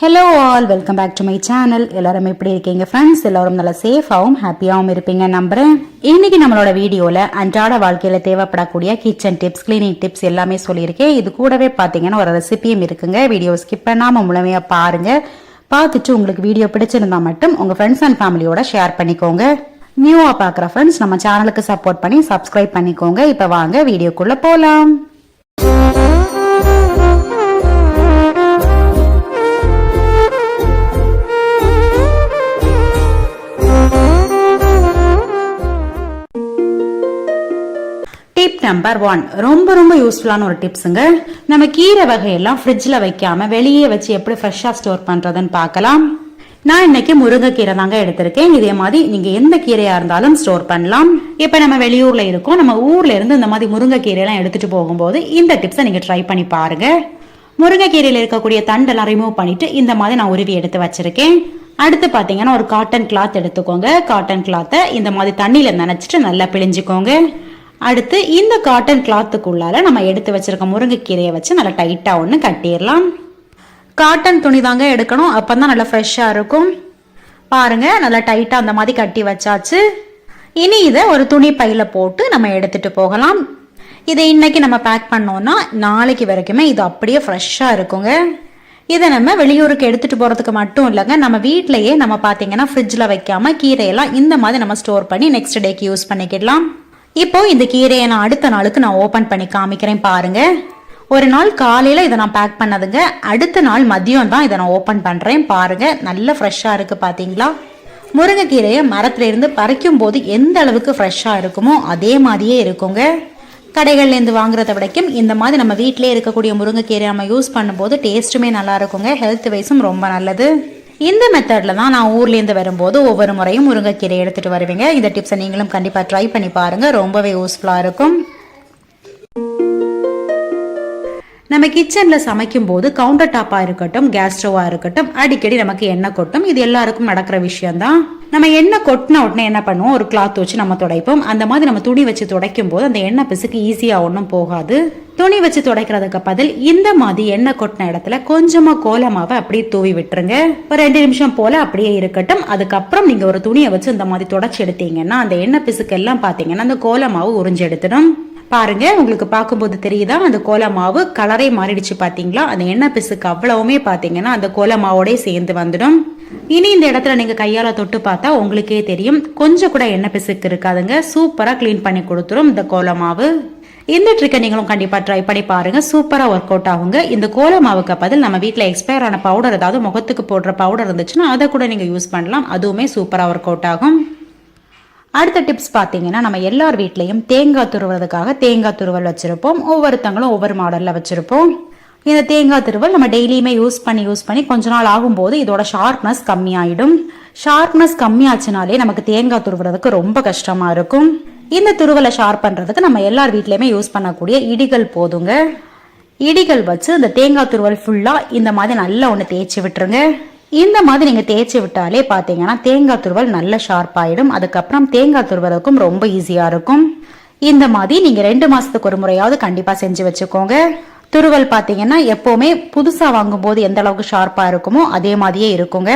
Hello all welcome back to my channel எல்லாரும் எப்படி இருக்கீங்க ஃப்ரெண்ட்ஸ் எல்லாரும் நல்லா சேஃபாகவும் ஹாப்பியாகவும் இருப்பீங்க நம்புறேன். இன்னைக்கு நம்மளோட வீடியோவில் அன்றாட வாழ்க்கையில் தேவைப்படக்கூடிய கிச்சன் டிப்ஸ் கிளீனிங் டிப்ஸ் எல்லாமே சொல்லியிருக்கேன். இது கூடவே பார்த்தீங்கன்னா ஒரு ரெசிபியும் இருக்குங்க. வீடியோ ஸ்கிப் பண்ணாமல் முழுமையாக பாருங்க. பார்த்துட்டு உங்களுக்கு வீடியோ பிடிச்சிருந்தா மட்டும் உங்கள் ஃப்ரெண்ட்ஸ் அண்ட் ஃபேமிலியோட ஷேர் பண்ணிக்கோங்க. நியூவாக பார்க்குற ஃப்ரெண்ட்ஸ் நம்ம சேனலுக்கு சப்போர்ட் பண்ணி சப்ஸ்கிரைப் பண்ணிக்கோங்க. இப்போ வாங்க வீடியோக்குள்ளே போகலாம் நம்பர் ஒன் ரொம்ப ரொம்ப யூஸ்ஃபுல்லான ஒரு டிப்ஸுங்க நம்ம கீரை வகையெல்லாம் ஃப்ரிட்ஜில் வைக்காம வெளியே வச்சு எப்படி ஃப்ரெஷ்ஷாக ஸ்டோர் பண்ணுறதுன்னு பார்க்கலாம். நான் இன்னைக்கு முருங்கைக்கீரை தாங்க எடுத்திருக்கேன். இதே மாதிரி நீங்கள் எந்த கீரையாக இருந்தாலும் ஸ்டோர் பண்ணலாம். இப்போ நம்ம வெளியூரில் இருக்கோம். நம்ம ஊர்ல இருந்து இந்த மாதிரி முருங்கைக்கீரையெல்லாம் எடுத்துட்டு போகும்போது இந்த டிப்ஸை நீங்கள் ட்ரை பண்ணி பாருங்க. முருங்கைக்கீரையில் இருக்கக்கூடிய தண்டெல்லாம் ரிமூவ் பண்ணிட்டு இந்த மாதிரி நான் உருவி எடுத்து வச்சிருக்கேன். அடுத்து பார்த்தீங்கன்னா ஒரு காட்டன் கிளாத் எடுத்துக்கோங்க. காட்டன் கிளாத்தை இந்த மாதிரி தண்ணியில் நினச்சிட்டு நல்லா பிழிஞ்சுக்கோங்க. அடுத்து இந்த காட்டன் கிளாத்துக்குள்ளால நம்ம எடுத்து வச்சிருக்க முருங்கைக்கீரையை வச்சு நல்லா டைட்டாக ஒன்று கட்டிடலாம். காட்டன் துணி தாங்க எடுக்கணும். அப்போ தான் நல்லா ஃப்ரெஷ்ஷாக இருக்கும். பாருங்க நல்லா டைட்டாக அந்த மாதிரி கட்டி வச்சாச்சு. இனி இதை ஒரு துணி பையில போட்டு நம்ம எடுத்துட்டு போகலாம். இதை இன்னைக்கு நம்ம பேக் பண்ணோம்னா நாளைக்கு வரைக்குமே இது அப்படியே ஃப்ரெஷ்ஷாக இருக்குங்க. இதை நம்ம வெளியூருக்கு எடுத்துட்டு போகிறதுக்கு மட்டும் இல்லைங்க. நம்ம வீட்டிலையே நம்ம பார்த்தீங்கன்னா ஃப்ரிட்ஜில் வைக்காமல் கீரையெல்லாம் இந்த மாதிரி நம்ம ஸ்டோர் பண்ணி நெக்ஸ்ட் டேக்கு யூஸ் பண்ணிக்கிடலாம். இப்போ இந்த கீரையை நான் அடுத்த நாளுக்கு நான் ஓபன் பண்ணி காமிக்கிறேன் பாருங்க. ஒரு நாள் காலையில இதை நான் பேக் பண்ணதுங்க. அடுத்த நாள் மதியம் தான் இதை நான் ஓபன் பண்றேன் பாருங்க. நல்ல ஃப்ரெஷ்ஷா இருக்கு பாத்தீங்களா? முருங்கைக்கீரையை மரத்துல இருந்து பறிக்கும் போது எந்த அளவுக்கு ஃப்ரெஷ்ஷா இருக்குமோ அதே மாதிரியே இருக்குங்க. கடைகள்லேருந்து வாங்குறத விடைக்கும் இந்த மாதிரி நம்ம வீட்டிலே இருக்கக்கூடிய முருங்கைக்கீரை நம்ம யூஸ் பண்ணும்போது டேஸ்ட்டுமே நல்லா இருக்குங்க. ஹெல்த் வைஸும் ரொம்ப நல்லது. இந்த மெத்தடில் தான் நான் ஊர்லேருந்து வரும்போது ஒவ்வொரு முறையும் முருங்கைக்கீரை எடுத்துகிட்டு வருவீங்க. இந்த டிப்ஸை நீங்களும் கண்டிப்பாக ட்ரை பண்ணி பாருங்கள் ரொம்பவே யூஸ்ஃபுல்லாக இருக்கும். நம்ம கிச்சனில் சமைக்கும் போது கவுண்டர் டாப்பாக இருக்கட்டும் கேஸ் ஸ்டவ்வாக இருக்கட்டும் அடிக்கடி நமக்கு எண்ணெய் கொட்டும். இது எல்லாருக்கும் நடக்கிற விஷயம்தான். நம்ம எண்ணெய் கொட்டின உடனே என்ன பண்ணுவோம்? ஒரு கிளாத் வச்சு நம்ம துடைப்போம். அந்த மாதிரி நம்ம துணி வச்சு துடைக்கும் போது அந்த எண்ணெய் பிசுக்கு ஈஸியாக ஒன்றும் போகாது. துணி வச்சு துடைக்கிறதுக்கு பதில் இந்த மாதிரி எண்ணெய் கொட்டின இடத்துல கொஞ்சமா கோலமாவை அப்படியே தூவி விட்டுருங்க. ஒரு ரெண்டு நிமிஷம் போல அப்படியே இருக்கட்டும். அதுக்கப்புறம் நீங்க ஒரு துணியை வச்சு இந்த மாதிரி துடைச்சி எடுத்தீங்கன்னா அந்த எண்ணெய் பிசுக்கு எல்லாம் பாத்தீங்கன்னா அந்த கோலமாவு உறிஞ்சு பாருங்கள் பாருங்க உங்களுக்கு பார்க்கும்போது தெரியுதா? அந்த கோல மாவு கலரே மாறிடுச்சு பாத்தீங்களா? அந்த எண்ணெய் பிசுக்கு அவ்வளவுமே பாத்தீங்கன்னா அந்த கோல மாவோட சேர்ந்து வந்துடும். இனி இந்த இடத்துல நீங்க கையால தொட்டு பார்த்தா உங்களுக்கே தெரியும். கொஞ்சம் கூட எண்ணெய் பிசுக்கு இருக்காதுங்க. சூப்பரா க்ளீன் பண்ணி கொடுத்துரும் இந்த கோல மாவு. இந்த ட்ரிக்கை நீங்களும் கண்டிப்பா ட்ரை பண்ணி பாருங்க. சூப்பரா ஒர்க் அவுட் ஆகுங்க. இந்த கோல மாவுக்கு பதில் நம்ம வீட்டில் எக்ஸ்பயர் ஆன பவுடர் ஏதாவது முகத்துக்கு போடுற பவுடர் இருந்துச்சுன்னா அதை கூட நீங்க யூஸ் பண்ணலாம். அதுவுமே சூப்பரா ஒர்க் அவுட் ஆகும். அடுத்த டிப்ஸ் பார்த்தீங்கன்னா நம்ம எல்லார் வீட்லேயும் தேங்காய் துருவறதுக்காக தேங்காய் துருவல் வச்சுருப்போம். ஒவ்வொருத்தங்களும் ஒவ்வொரு மாடலில் வச்சுருப்போம். இந்த தேங்காய் துருவல் நம்ம டெய்லியுமே யூஸ் பண்ணி யூஸ் பண்ணி கொஞ்ச நாள் ஆகும்போது இதோட ஷார்ப்னஸ் கம்மியாயிடும். ஷார்ப்னஸ் கம்மியாச்சுனாலே நமக்கு தேங்காய் துருவுறதுக்கு ரொம்ப கஷ்டமாக இருக்கும். இந்த துருவலை ஷார்ப் பண்ணுறதுக்கு நம்ம எல்லார் வீட்லேயுமே யூஸ் பண்ணக்கூடிய இடிகள் போதுங்க. இடிகள் வச்சு இந்த தேங்காய் துருவல் ஃபுல்லாக இந்த மாதிரி நல்லா ஒன்று தேய்ச்சி விட்டுருங்க. இந்த மாதிரி நீங்கள் தேய்ச்சி விட்டாலே பார்த்தீங்கன்னா தேங்காய் துருவல் நல்ல ஷார்ப் ஆயிடும். அதுக்கப்புறம் தேங்காய் துருவலுக்கும் ரொம்ப ஈஸியாக இருக்கும். இந்த மாதிரி நீங்கள் ரெண்டு மாதத்துக்கு ஒரு முறையாவது கண்டிப்பாக செஞ்சு வச்சுக்கோங்க. துருவல் பார்த்தீங்கன்னா எப்போவுமே புதுசாக வாங்கும்போது எந்த அளவுக்கு ஷார்ப்பாக இருக்குமோ அதே மாதிரியே இருக்குங்க.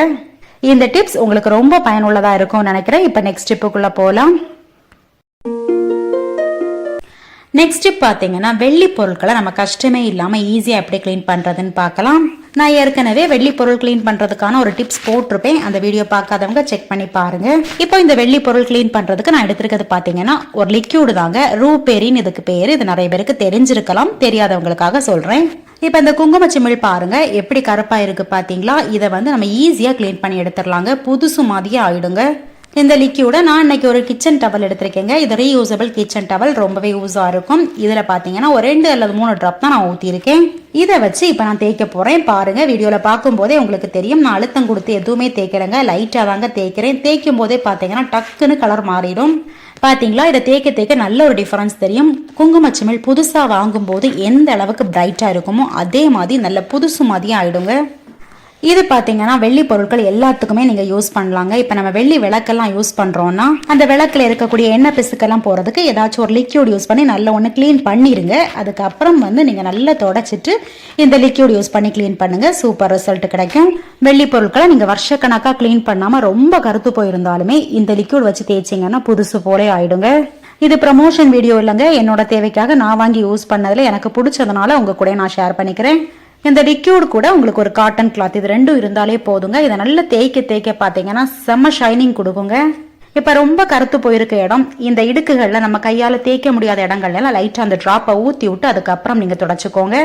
இந்த டிப்ஸ் உங்களுக்கு ரொம்ப பயனுள்ளதாக இருக்கும்னு நினைக்கிறேன். இப்போ நெக்ஸ்ட் டிப்புக்குள்ளே போகலாம் நெக்ஸ்ட் டிப் பார்த்தீங்கன்னா வெள்ளி பொருட்களை நம்ம கஷ்டமே இல்லாமல் ஈஸியாக எப்படி க்ளீன் பண்ணுறதுன்னு பார்க்கலாம் நான் ஏற்கனவே வெள்ளி பொருள் க்ளீன் பண்ணுறதுக்கான ஒரு டிப்ஸ் போட்டிருப்பேன். அந்த வீடியோ பார்க்காதவங்க செக் பண்ணி பாருங்க. இப்போ இந்த வெள்ளி பொருள் க்ளீன் பண்ணுறதுக்கு நான் எடுத்திருக்கிறது பார்த்தீங்கன்னா ஒரு லிக்யூடு தாங்க. ரூபேரின்னு இதுக்கு பேர். இது நிறைய பேருக்கு தெரிஞ்சிருக்கலாம். தெரியாதவங்களுக்காக சொல்கிறேன் இப்போ இந்த குங்கும சிமிழ் பாருங்க. எப்படி கருப்பாக இருக்கு பார்த்தீங்களா? இதை வந்து நம்ம ஈஸியாக க்ளீன் பண்ணி எடுத்துடலாங்க. புதுசு மாதிரியே ஆயிடுங்க. இந்த லிக்யூட நான் இன்னைக்கு ஒரு கிச்சன் டவல் எடுத்திருக்கேங்க. இது ரீயூசபிள் கிச்சன் டவல் ரொம்பவே யூஸாக இருக்கும். இதில் பார்த்தீங்கன்னா ஒரு ரெண்டு அல்லது மூணு ட்ராப் தான் நான் ஊற்றிருக்கேன் இதை வச்சு இப்போ நான் தேய்க்க போகிறேன் பாருங்கள் வீடியோவில் பார்க்கும்போதே உங்களுக்கு தெரியும். நான் அழுத்தம் கொடுத்து எதுவுமே தேய்க்கிறேங்க லைட்டாக தாங்க தேய்க்கிறேன். தேய்க்கும் போதே பார்த்தீங்கன்னா டக்குன்னு கலர் மாறிடும். பார்த்தீங்களா இதை தேய்க்க தேய்க்க நல்ல ஒரு டிஃபரன்ஸ் தெரியும். குங்குமச்சிமிழ் புதுசாக வாங்கும்போது எந்த அளவுக்கு பிரைட்டாக இருக்குமோ அதே மாதிரி நல்ல புதுசு மாதிரியும் ஆகிடுங்க இது பார்த்தீங்கன்னா வெள்ளி பொருட்கள் எல்லாத்துக்குமே நீங்கள் யூஸ் பண்ணலாங்க. இப்போ நம்ம வெள்ளி விளக்கெல்லாம் யூஸ் பண்ணுறோன்னா அந்த விளக்கில் இருக்கக்கூடிய எண்ணெய் பிசுக்கெல்லாம் போகிறதுக்கு ஏதாச்சும் ஒரு லிக்யூட் யூஸ் பண்ணி நல்லா ஒன்று க்ளீன் பண்ணிருங்க. அதுக்கப்புறம் வந்து நீங்கள் நல்லா தொடச்சிட்டு இந்த லிக்யூட் யூஸ் பண்ணி க்ளீன் பண்ணுங்கள் சூப்பர் ரிசல்ட் கிடைக்கும். வெள்ளி பொருட்களை நீங்கள் வருஷக்கணக்காக க்ளீன் பண்ணாமல் ரொம்ப கருத்து போயிருந்தாலுமே இந்த லிக்யூட் வச்சு தேய்ச்சிங்கன்னா புதுசு போலே ஆயிடுங்க. இது ப்ரமோஷன் வீடியோ இல்லைங்க. என்னோட தேவைக்காக நான் வாங்கி யூஸ் பண்ணதில் எனக்கு பிடிச்சதுனால உங்கள் கூட நான் ஷேர் பண்ணிக்கிறேன். இந்த லிக்யூட் கூட உங்களுக்கு ஒரு காட்டன் கிளாத் இது ரெண்டும் இருந்தாலே போதுங்க. இதை நல்லா தேய்க்க தேய்க்க பார்த்தீங்கன்னா செம்ம ஷைனிங் கொடுக்குங்க. இப்போ ரொம்ப கருத்து போயிருக்க இடம். இந்த இடுக்குகளில் நம்ம கையால் தேய்க்க முடியாத இடங்கள்ல லைட்டாக அந்த ட்ராப்பை ஊற்றி விட்டு அதுக்கப்புறம் நீங்கள் தொடச்சிக்கோங்க.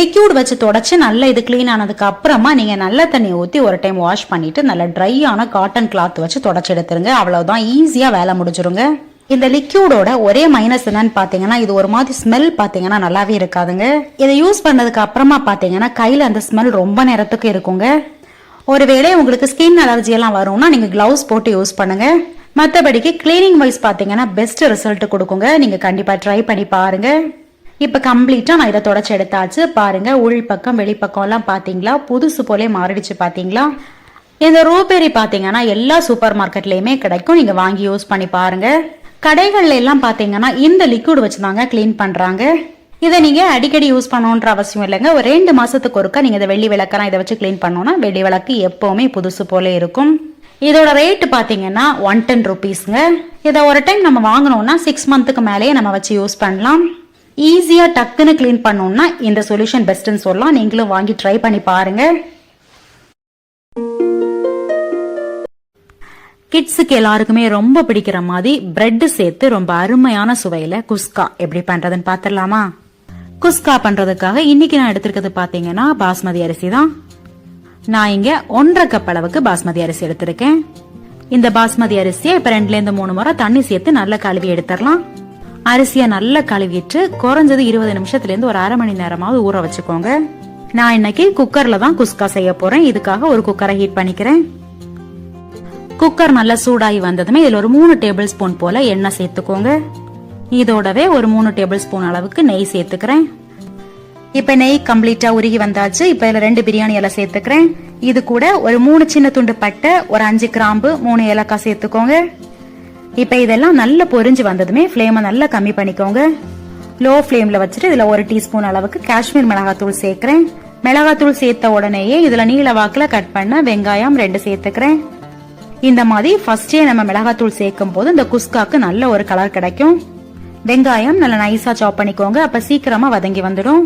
லிக்யூட் வச்சு தொடச்சி நல்லா இது க்ளீன் ஆனதுக்கு அப்புறமா நீங்கள் நல்ல தண்ணியை ஊற்றி ஒரு டைம் வாஷ் பண்ணிட்டு நல்ல ட்ரையான காட்டன் கிளாத் வச்சு தொடச்சி எடுத்துருங்க. அவ்வளவுதான். ஈஸியாக வேலை முடிஞ்சிருங்க. இந்த லிக்யூடோட ஒரே மைனஸ் என்னன்னு பாத்தீங்கன்னா இது ஒரு மாதிரி ஸ்மெல் பாத்தீங்கன்னா நல்லாவே இருக்காதுங்க. இதை யூஸ் பண்ணதுக்கு அப்புறமா பாத்தீங்கன்னா கையில அந்த ஸ்மெல் ரொம்ப நேரத்துக்கு இருக்குங்க. ஒருவேளை உங்களுக்கு ஸ்கின் அலர்ஜி எல்லாம் வரும்னா நீங்க கிளவுஸ் போட்டு யூஸ் பண்ணுங்க. மற்றபடிக்கு கிளீனிங் வைஸ் பாத்தீங்கன்னா பெஸ்ட் ரிசல்ட் கொடுக்குங்க. நீங்க கண்டிப்பா ட்ரை பண்ணி பாருங்க. இப்ப கம்ப்ளீட்டா நான் இதை தொடச்சி எடுத்தாச்சு. பாருங்க உள் பக்கம் வெளிப்பக்கம் எல்லாம் பாத்தீங்களா? புதுசு போலே மாறிடுச்சு பாத்தீங்களா? இந்த ரூபேரி பாத்தீங்கன்னா எல்லா சூப்பர் மார்க்கெட்லயுமே கிடைக்கும். நீங்க வாங்கி யூஸ் பண்ணி பாருங்க. கடைகள்ல எல்லாம் பாத்தீங்கன்னா இந்த லிக்விட் வச்சு தாங்க க்ளீன் பண்றாங்க. இதை நீங்க அடிக்கடி யூஸ் பண்ணணுன்ற அவசியம் இல்லைங்க. ஒரு ரெண்டு மாசத்துக்கு ஒருக்கா நீங்க இதை வெள்ளி விளக்கெல்லாம் இதை வச்சு க்ளீன் பண்ணோம்னா வெள்ளி விளக்கு எப்பவுமே புதுசு போல இருக்கும். இதோட ரேட்டு பாத்தீங்கன்னா ஒன் டென் ருபீஸ்ங்க இதை ஒரு டைம் நம்ம வாங்கினோம்னா சிக்ஸ் மந்த்துக்கு மேலேயே நம்ம வச்சு யூஸ் பண்ணலாம். ஈஸியா டக்குன்னு க்ளீன் பண்ணோம்னா இந்த சொல்யூஷன் பெஸ்ட்னு சொல்லலாம். நீங்களும் வாங்கி ட்ரை பண்ணி பாருங்க. கிட்ஸுக்கு எல்லாருக்குமே ரொம்ப பிடிக்கிற மாதிரி பிரெட் சேர்த்து ரொம்ப அருமையான சுவையில குஸ்கா எப்படி பண்றதுன்னு பாத்திரலாமா குஸ்கா பண்றதுக்காக இன்னைக்கு நான் எடுத்திருக்கிறது பாத்தீங்கன்னா பாஸ்மதி அரிசி தான். நான் இங்க ஒன்றரை கப் அளவுக்கு பாஸ்மதி அரிசி எடுத்திருக்கேன். இந்த பாஸ்மதி அரிசியை இப்ப ரெண்டுல இருந்து மூணு முறை தண்ணி சேர்த்து நல்லா கழுவி எடுத்துடலாம். அரிசியை நல்லா கழுவிட்டு குறைஞ்சது இருபது நிமிஷத்துல இருந்து ஒரு அரை மணி நேரமாவது ஊற வச்சுக்கோங்க. நான் இன்னைக்கு குக்கர்ல தான் குஸ்கா செய்ய போறேன். இதுக்காக ஒரு குக்கரை ஹீட் பண்ணிக்கிறேன். குக்கர் நல்லா சூடாகி வந்ததுமே இதில் ஒரு மூணு டேபிள் ஸ்பூன் போல எண்ணெய் சேர்த்துக்கோங்க. இதோடவே ஒரு மூணு டேபிள் ஸ்பூன் அளவுக்கு நெய் சேர்த்துக்கிறேன். இப்போ நெய் கம்ப்ளீட்டாக உருகி வந்தாச்சு. இப்போ இதில் ரெண்டு பிரியாணி இலை சேர்த்துக்கிறேன். இது கூட ஒரு மூணு சின்ன துண்டு பட்டை ஒரு அஞ்சு கிராம்பு மூணு ஏலக்காய் சேர்த்துக்கோங்க. இப்போ இதெல்லாம் நல்லா பொரிஞ்சு வந்ததுமே ஃப்ளேமை நல்லா கம்மி பண்ணிக்கோங்க. லோ ஃப்ளேமில் வச்சுட்டு இதில் ஒரு டீஸ்பூன் அளவுக்கு காஷ்மீர் மிளகாத்தூள் சேர்க்குறேன். மிளகாத்தூள் சேர்த்த உடனேயே இதில் நீல வாக்கில் கட் பண்ண வெங்காயம் ரெண்டு சேர்த்துக்கிறேன். இந்த மாதிரி ஃபர்ஸ்டே நம்ம மிளகாத்தூள் சேர்க்கும் போது இந்த குஸ்காக்கு நல்ல ஒரு கலர் கிடைக்கும். வெங்காயம் நல்லா நைஸா சாப் பண்ணிக்கோங்க. அப்ப சீக்கிரமா வதங்கி வந்துடும்.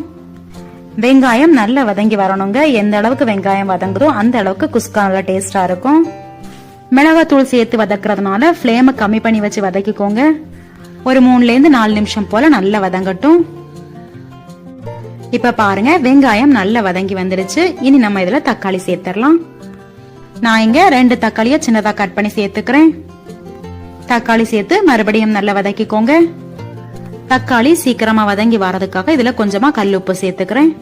வெங்காயம் நல்லா வதங்கி வரணுங்க. எந்த அளவுக்கு வெங்காயம் வதங்குதோ அந்த அளவுக்கு குஸ்கா நல்லா டேஸ்டா இருக்கும். மிளகாத்தூள் சேர்த்து வதக்குறதுனால ஃப்ளேமை கம்மி பண்ணி வச்சு வதக்கிக்கோங்க. ஒரு மூணுல இருந்து நாலு நிமிஷம் போல நல்லா வதங்கட்டும். இப்ப பாருங்க வெங்காயம் நல்லா வதங்கி வந்துருச்சு. இனி நம்ம இதுல தக்காளி சேர்த்துடலாம். நான் இங்க ரெண்டு தக்காளியை சின்னதா கட் பண்ணி சேர்த்துக்கிறேன். தக்காளி சேர்த்து மறுபடியும் நல்லா வதக்கிக்கோங்க. தக்காளி சீக்கிரமா வதங்கி வரதுக்காக இதுல கொஞ்சமா கல்லுப்பு சேர்த்துக்கிறேன்.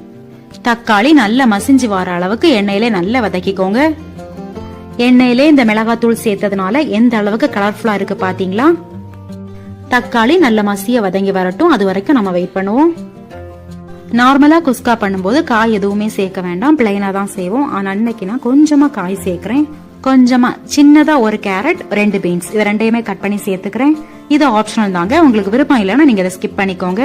தக்காளி நல்லா மசிஞ்சு வர அளவுக்கு எண்ணெயிலே நல்லா வதக்கிக்கோங்க. எண்ணெயிலே இந்த மிளகாத்தூள் சேர்த்ததுனால எந்த அளவுக்கு கலர்ஃபுல்லா இருக்கு பாத்தீங்களா? தக்காளி நல்ல மசிய வதங்கி வரட்டும். அது வரைக்கும் நம்ம வெயிட் பண்ணுவோம். நார்மலாக குஸ்கா பண்ணும்போது காய் எதுவுமே சேர்க்க வேண்டாம். பிளைனாக தான் செய்வோம். ஆனால் அன்னைக்கு நான் கொஞ்சமாக காய் சேர்க்குறேன். கொஞ்சமாக சின்னதாக ஒரு கேரட் ரெண்டு பீன்ஸ். இது ரெண்டையுமே கட் பண்ணி சேர்த்துக்கிறேன். இது ஆப்ஷனல் தாங்க. உங்களுக்கு விருப்பம் இல்லைன்னா நீங்கள் இதை ஸ்கிப் பண்ணிக்கோங்க.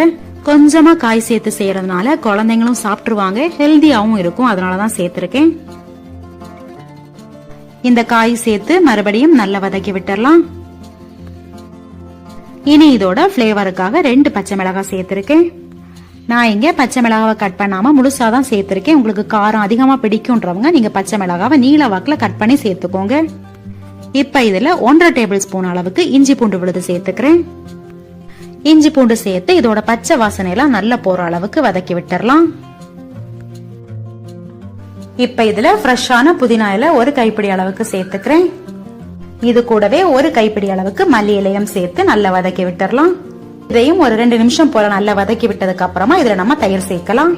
கொஞ்சமாக காய் சேர்த்து செய்யறதுனால குழந்தைங்களும் சாப்பிட்ருவாங்க ஹெல்த்தியாகவும் இருக்கும். அதனாலதான் சேர்த்துருக்கேன். இந்த காய் சேர்த்து மறுபடியும் நல்லா வதக்கி விட்டுறலாம். இனி இதோட ஃப்ளேவருக்காக ரெண்டு பச்சை மிளகாய் சேர்த்துருக்கேன். நான் இங்கே பச்சை மிளகாவை கட் பண்ணாமல் முழுசாக தான் சேர்த்துருக்கேன். உங்களுக்கு காரம் அதிகமாக பிடிக்குன்றவங்க நீங்கள் பச்சை மிளகாவை நீல வாக்கில் கட் பண்ணி சேர்த்துக்கோங்க. இப்போ இதில் ஒன்றரை டேபிள் ஸ்பூன் அளவுக்கு இஞ்சி பூண்டு விழுது சேர்த்துக்கிறேன். இஞ்சி பூண்டு சேர்த்து இதோட பச்சை வாசனையெல்லாம் நல்லா போகிற அளவுக்கு வதக்கி விட்டுறலாம். இப்போ இதில் ஃப்ரெஷ்ஷான புதினா இலை ஒரு கைப்பிடி அளவுக்கு சேர்த்துக்கிறேன். இது கூடவே ஒரு கைப்பிடி அளவுக்கு மல்லி இலையும் சேர்த்து நல்லா வதக்கி விட்டுறலாம். இதையும் ஒரு ரெண்டு நிமிஷம் போல நல்லா வதக்கி விட்டதுக்கு அப்புறமா இதுல நம்ம தயிர் சேர்க்கலாம்.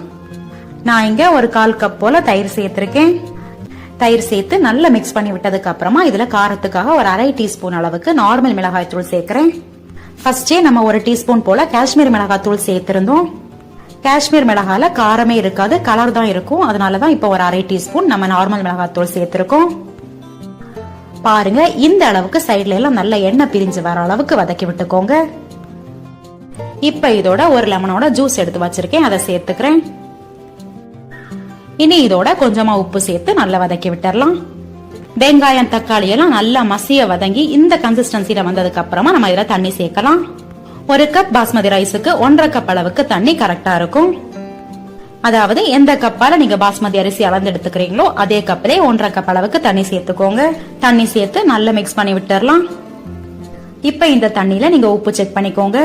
நான் இங்க ஒரு கால் கப் போல தயிர் சேர்த்திருக்கேன். தயிர் சேர்த்து நல்லா மிக்ஸ் பண்ணி விட்டதுக்கு அப்புறமா இதுல காரத்துக்காக ஒரு அரை டீஸ்பூன் அளவுக்கு நார்மல் மிளகாய் தூள் சேர்க்கிறேன். ஃபர்ஸ்டே நம்ம ஒரு டீஸ்பூன் போல காஷ்மீர் மிளகாய் தூள் சேர்த்திருந்தோம். காஷ்மீர் மிளகால காரமே இருக்காது கலர் தான் இருக்கும். அதனால தான் இப்போ ஒரு அரை டீஸ்பூன் நம்ம நார்மல் மிளகாய் தூள் சேர்த்திருக்கோம். பாருங்க இந்த அளவுக்கு சைட்ல எல்லாம் நல்ல எண்ணெய் பிரிஞ்சு வர அளவுக்கு வதக்கி விட்டுக்கோங்க. இப்போ இதோட ஒரு லெமனோட ஜூஸ் எடுத்து வச்சிருக்கேன். அதை சேர்த்துக்கிறேன். இனி இதோட கொஞ்சமா உப்பு சேர்த்து நல்லா வதக்கி விட்டுறலாம். வெங்காயம் தக்காளி எல்லாம் நல்லா மசிய வதங்கி இந்த கன்சிஸ்டன்சில வந்ததுக்கு அப்புறமா நம்ம இதுல தண்ணி சேர்க்கலாம். ஒரு கப் பாஸ்மதி ரைஸுக்கு ஒன்றரை கப் அளவுக்கு தண்ணி கரெக்டா இருக்கும். அதாவது எந்த கப்பால நீங்க பாஸ்மதி அரிசி அளந்து எடுத்துக்கிறீங்களோ அதே கப்பிலே ஒன்றரை கப் அளவுக்கு தண்ணி சேர்த்துக்கோங்க. தண்ணி சேர்த்து நல்லா மிக்ஸ் பண்ணி விட்டுறலாம். இப்ப இந்த தண்ணியில நீங்க உப்பு செக் பண்ணிக்கோங்க.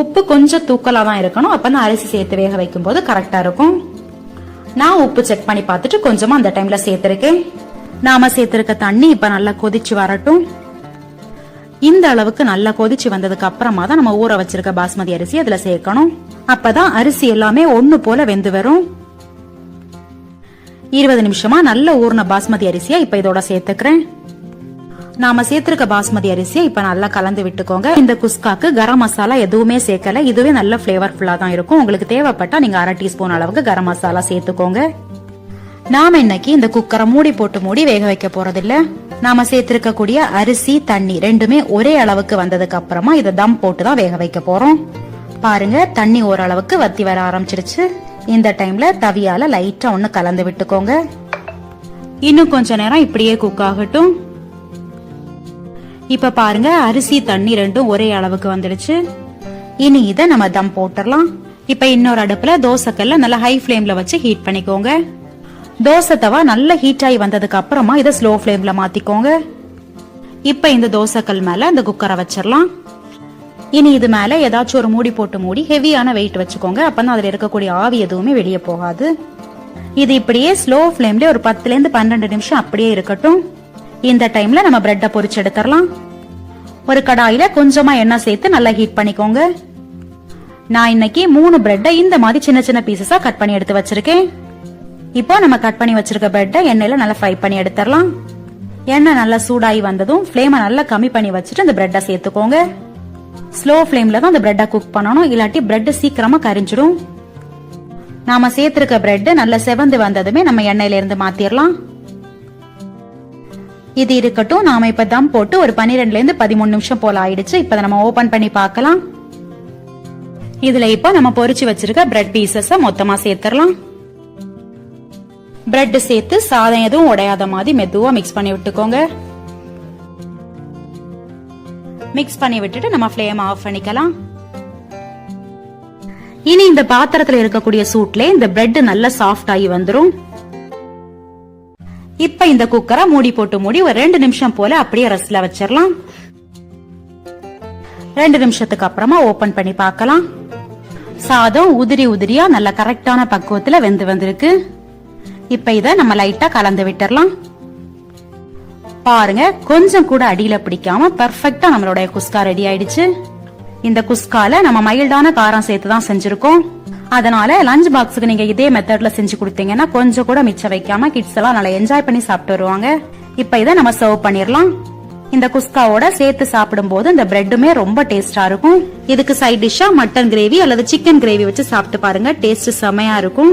உப்பு கொஞ்சம் தூக்கலாக தான் இருக்கணும். அப்போ தான் அரிசி சேர்த்து வேக வைக்கும் போது கரெக்டாக இருக்கும். நான் உப்பு செக் பண்ணி பார்த்துட்டு கொஞ்சமாக அந்த டைமில் சேர்த்துருக்கேன். நாம சேர்த்துருக்க தண்ணி இப்போ நல்லா கொதிச்சு வரட்டும். இந்த அளவுக்கு நல்லா கொதிச்சு வந்ததுக்கு அப்புறமா தான் நம்ம ஊற வச்சிருக்க பாஸ்மதி அரிசி அதுல சேர்க்கணும். அப்பதான் அரிசி எல்லாமே ஒன்று போல வெந்து வரும். இருபது நிமிஷமா நல்ல ஊர்ன பாஸ்மதி அரிசியை இப்ப இதோட சேர்த்துக்கிறேன். நாம சேர்த்திருக்க பாஸ்மதி அரிசியை இப்ப நல்லா கலந்து விட்டுக்கோங்க. இந்த குஸ்காக்கு கரம் மசாலா எதுவுமே சேர்க்கல. இதுவே நல்ல பிளேவர்ஃபுல்லா தான் இருக்கும். உங்களுக்கு தேவைப்பட்டா நீங்க அரை டீஸ்பூன் அளவுக்கு கரம் மசாலா சேர்த்துக்கோங்க. நாம இன்னைக்கு இந்த குக்கரை மூடி போட்டு மூடி வேக வைக்க போறதில்ல. நாம சேர்த்திருக்க கூடிய அரிசி தண்ணி ரெண்டுமே ஒரே அளவுக்கு வந்ததுக்கு அப்புறமா இதை தம் போட்டு தான் வேக வைக்க போறோம். பாருங்க தண்ணி ஓரளவுக்கு வத்தி வர ஆரம்பிச்சிருச்சு. இந்த டைம்ல தவியால லைட்டா ஒன்னு கலந்து விட்டுக்கோங்க. இன்னும் கொஞ்ச நேரம் இப்படியே குக் ஆகட்டும். இப்ப பாருங்க அரிசி தண்ணி ரெண்டும் ஒரே அளவுக்கு வந்துடுச்சு. இனி இதை நம்ம தம் போட்டுடலாம். இப்ப இன்னொரு அடுப்புல தோசைக்கல்ல நல்லா ஹை ஃப்ளேம்ல வச்சு ஹீட் பண்ணிக்கோங்க. தோசை தவா நல்ல ஹீட் ஆகி வந்ததுக்கு அப்புறமா இதை ஸ்லோ ஃப்ளேம்ல மாத்திக்கோங்க. இப்ப இந்த தோசைக்கல் மேல இந்த குக்கரை வச்சிடலாம். இனி இது மேல ஏதாச்சும் ஒரு மூடி போட்டு மூடி ஹெவியான வெயிட் வச்சுக்கோங்க. அப்பதான் அதுல இருக்கக்கூடிய ஆவி எதுவுமே வெளியே போகாது. இது இப்படியே ஸ்லோ ஃப்ளேம்ல ஒரு பத்துல இருந்து பன்னெண்டு நிமிஷம் அப்படியே இருக்கட்டும். இந்த டைம்ல நம்ம பிரெட்டை பொரிச்சு எடுத்துடலாம். ஒரு கடாயில கொஞ்சமா எண்ணெய் சேர்த்து நல்லா ஹீட் பண்ணிக்கோங்க. நான் இன்னைக்கு மூணு பிரெட்டை இந்த மாதிரி சின்ன சின்ன பீசஸா கட் பண்ணி எடுத்து வச்சிருக்கேன். இப்போ நம்ம கட் பண்ணி வச்சிருக்க பிரெட்டை எண்ணெயில நல்லா ஃப்ரை பண்ணி எடுத்துடலாம். எண்ணெய் நல்லா சூடாகி வந்ததும் ஃப்ளேமை நல்லா கம்மி பண்ணி வச்சுட்டு அந்த பிரெட்டை சேர்த்துக்கோங்க. ஸ்லோ ஃப்ளேம்ல தான் அந்த பிரெட்டை குக் பண்ணணும் இல்லாட்டி பிரெட் சீக்கிரமா கரிஞ்சிடும். நாம சேர்த்திருக்க பிரெட் நல்லா செவந்து வந்ததுமே நம்ம எண்ணெயில இருந்து மாத்திரலாம். இது இருக்கட்டும் நாம இப்ப தம் போட்டு ஒரு பன்னிரெண்டுல இருந்து பதிமூணு நிமிஷம் போல ஆயிடுச்சு. இப்ப நம்ம ஓபன் பண்ணி பார்க்கலாம். இதுல இப்ப நம்ம பொரிச்சு வச்சிருக்க பிரெட் பீசஸ மொத்தமா சேர்த்துடலாம். பிரெட் சேர்த்து சாதம் எதுவும் உடையாத மாதிரி மெதுவா மிக்ஸ் பண்ணி விட்டுக்கோங்க. மிக்ஸ் பண்ணி விட்டுட்டு நம்ம ஃப்ளேம் ஆஃப் பண்ணிக்கலாம். இனி இந்த பாத்திரத்துல இருக்கக்கூடிய சூட்ல இந்த பிரெட் நல்லா சாஃப்ட் ஆகி வந்துரும். இப்ப இந்த குக்கரை மூடி போட்டு மூடி ஒரு ரெண்டு நிமிஷம் போல அப்படியே ரெஸ்ட்ல வச்சிடலாம் ரெண்டு நிமிஷத்துக்கு அப்புறமா ஓபன் பண்ணி பார்க்கலாம். சாதம் உதிரி உதிரியா நல்ல கரெக்டான பக்குவத்துல வெந்து வந்திருக்கு. இப்ப இத நம்ம லைட்டா கலந்து விட்டுறலாம் பாருங்க கொஞ்சம் கூட அடியில பிடிக்காம பெர்ஃபெக்ட்டா நம்மளுடைய குஸ்கா ரெடி ஆயிடுச்சு. இந்த குஸ்கால நம்ம மைல்டான காரம் சேர்த்து தான் செஞ்சிருக்கோம். அதனால லஞ்ச் பாக்ஸுக்கு நீங்க இதே மெத்தட்ல செஞ்சு கொடுத்தீங்கன்னா கொஞ்சம் கூட மிச்சம் வைக்காம கிட்ஸ் எல்லாம் நல்லா என்ஜாய் பண்ணி சாப்பிட்டு வருவாங்க. இப்ப இதை நம்ம சர்வ் பண்ணிரலாம். இந்த குஸ்காவோட சேர்த்து சாப்பிடும்போது இந்த பிரெட்டுமே ரொம்ப டேஸ்டா இருக்கும். இதுக்கு சைட் டிஷ்ஷா மட்டன் கிரேவி அல்லது சிக்கன் கிரேவி வச்சு சாப்பிட்டு பாருங்க டேஸ்ட் செமையா இருக்கும்.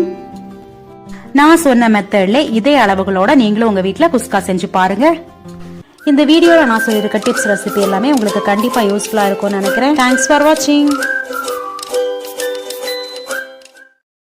நான் சொன்ன மெத்தட்ல இதே அளவுகளோட நீங்களும் உங்க வீட்டுல குஸ்கா செஞ்சு பாருங்க. இந்த வீடியோல நான் சொல்லியிருக்க டிப்ஸ் ரெசிபி எல்லாமே உங்களுக்கு கண்டிப்பா யூஸ்ஃபுல்லா இருக்கும்னு நினைக்கிறேன். தேங்க்ஸ் ஃபார் வாட்சிங்